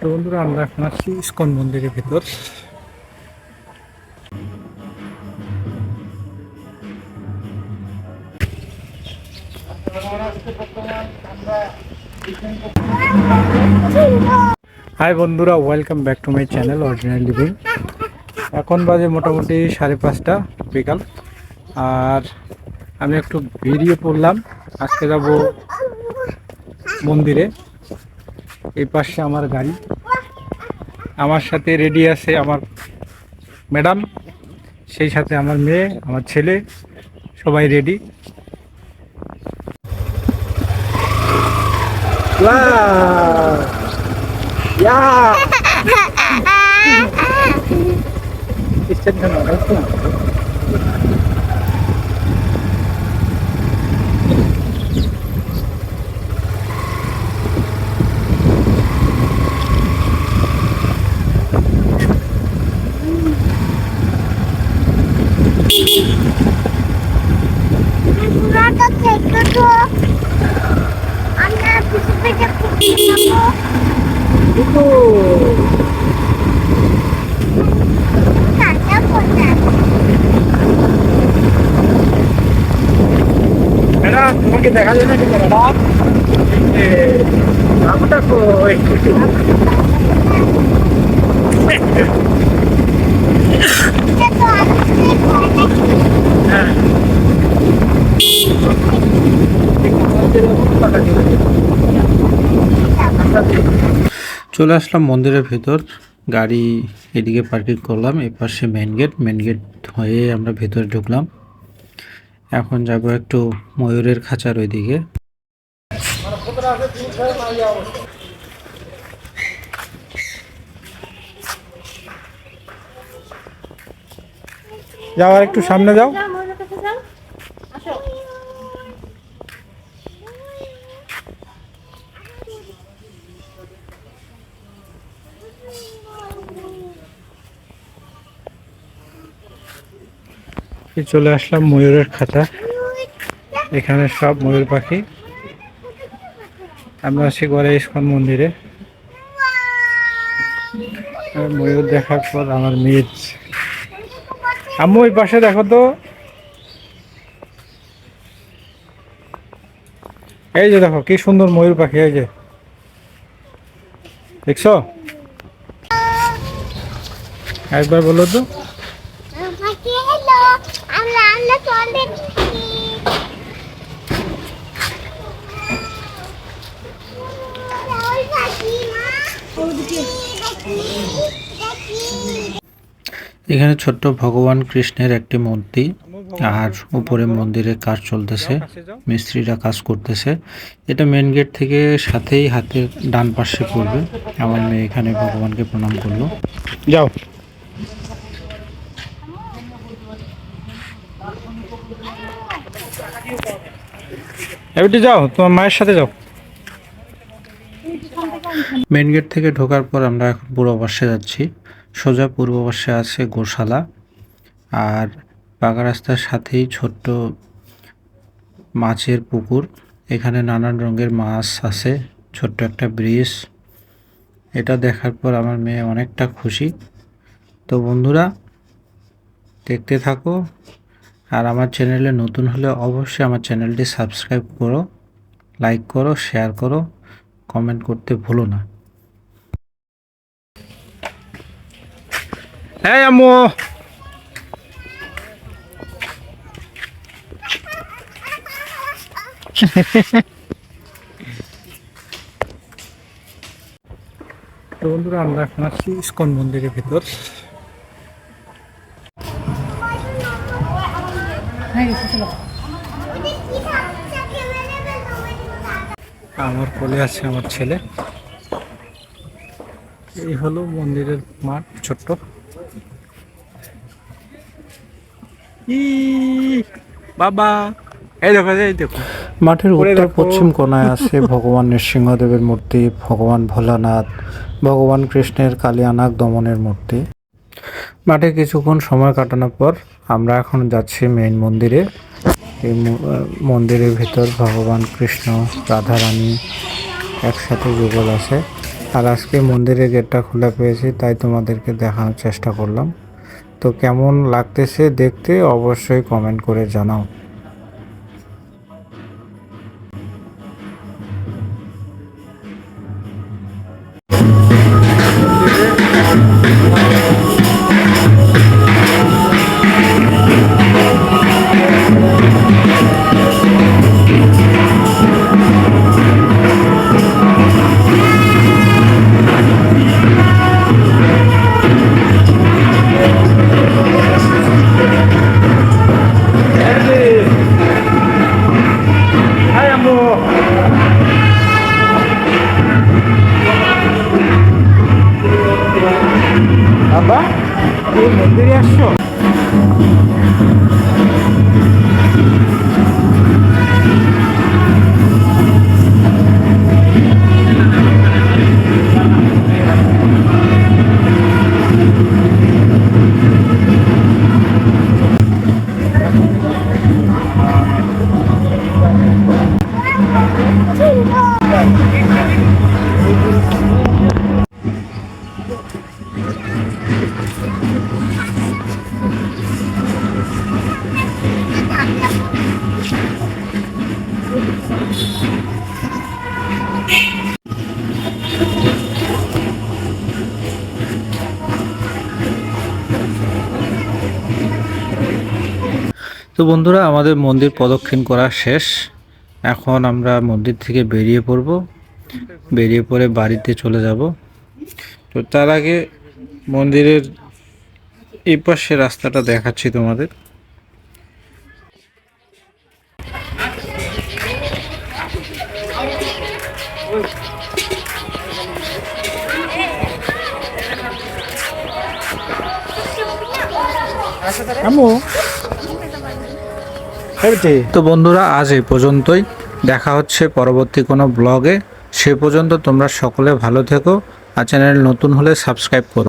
তো বন্ধুরা, আমরা এখন আছি ইস্কন মন্দিরের ভেতর। হাই বন্ধুরা welcome back to my channel original living এখন বাজে মোটামুটি সাড়ে পাঁচটা বিকাল। আর আমি একটু বেরিয়ে পড়লাম, আজকে যাব মন্দিরে। এই পাশে আমার গাড়ি। আমার সাথে রেডি আছে আমার ম্যাডাম সেই সাথে আমার মেয়ে আমার ছেলে সবাই রেডি থেকে তো আমরা কিছু থেকে ম্যাডাম তোমাকে দেখা যায় না কিন্তু ম্যাডাম বাবুটা চলে আসলাম মন্দিরের ভেতর। গাড়ি এদিকে পার্কিং করলাম, এই পাশে মেন গেট মেন গেট হয়ে আমরা ভেতরে ঢুকলাম। এখন যাব একটু ময়ূরের খাঁচার ওইদিকে। যাও আর একটু সামনে যাও এই চলে আসলাম ময়ূরের খাতা। এখানে সব ময়ূর পাখি। আমরা আছি গড়ে ইস্কন মন্দিরে। ময়ূর দেখার পর আমার মেয়ের আম্মু, ওই পাশে দেখো তো। এই যে দেখো, কি সুন্দর ময়ূর পাখি, এই যে। দেখছ? একবার বলো তো। এখানে ছোট্ট ভগবান কৃষ্ণের একটি মূর্তি আর উপরে মন্দিরে কাজ চলতেছে মিস্ত্রিরা কাজ করতেছে। এটা মেন গেট থেকে সাথেই হাতের ডান পাশে পড়বে। আমার মেয়ে এখানে ভগবানকে প্রণাম করল। যাও। এবারে যাও, তোমার মায়ের সাথে যাও। মেন গেট থেকে ঢোকার পর আমরা এখন পূর্ব পাশে যাচ্ছি। সোজা পূর্ব পাশে আছে গোশালা। আর পাকা রাস্তার সাথেই ছোট্ট মাছের পুকুর। এখানে নানান রঙের মাছ আছে, ছোট্ট একটা ব্রিজ। এটা দেখার পর আমার মেয়ে অনেকটা খুশি। তো বন্ধুরা, দেখতে থাকো আর আমার চ্যানেলে নতুন হলে অবশ্যই আমার চ্যানেলটি সাবস্ক্রাইব করো, লাইক করো, শেয়ার করো, কমেন্ট করতে ভুলো না। হ্যাঁ আম্মু! বন্ধুরা, আমরা এখন আছি ইস্কন মন্দিরের ভিতর। আমার কোলে আছে আমার ছেলে। এই হলো মন্দিরের মাঠ ছোট্ট। বাবা এই দেখো এই দেখো। মাঠের উত্তর পশ্চিম কোনায় আছে ভগবান নৃসিংহদেবের মূর্তি ভগবান ভোলানাথ ভগবান কৃষ্ণের কালিয়ানাগ দমনের মূর্তি। মাঠে কিছুক্ষণ সময় কাটানোর পর আমরা এখন যাচ্ছি মেইন মন্দিরে। এই মন্দিরের ভিতর ভগবান কৃষ্ণ, রাধারানী একসাথে যুগল আছে। আর আজকে মন্দিরের গেটটা খোলা পেয়েছি, তাই তোমাদেরকে দেখানোর চেষ্টা করলাম। তো কেমন লাগতেছে দেখতে অবশ্যই কমেন্ট করে জানাও। মন্দিরে আসছো? তো বন্ধুরা, আমাদের মন্দির প্রদক্ষিণ করা শেষ। এখন আমরা মন্দির থেকে বেরিয়ে পড়ব। বেরিয়ে পড়ে বাড়িতে চলে যাব। তো তার আগে মন্দিরের এই পাশে রাস্তাটা দেখাচ্ছি তোমাদের। আমু তো বন্ধুরা, আজ এই পর্যন্তই। দেখা হচ্ছে পরবর্তী কোনো ব্লগে। সে পর্যন্ত তোমরা সকলে ভালো থেকো আর চ্যানেল নতুন হলে সাবস্ক্রাইব করো।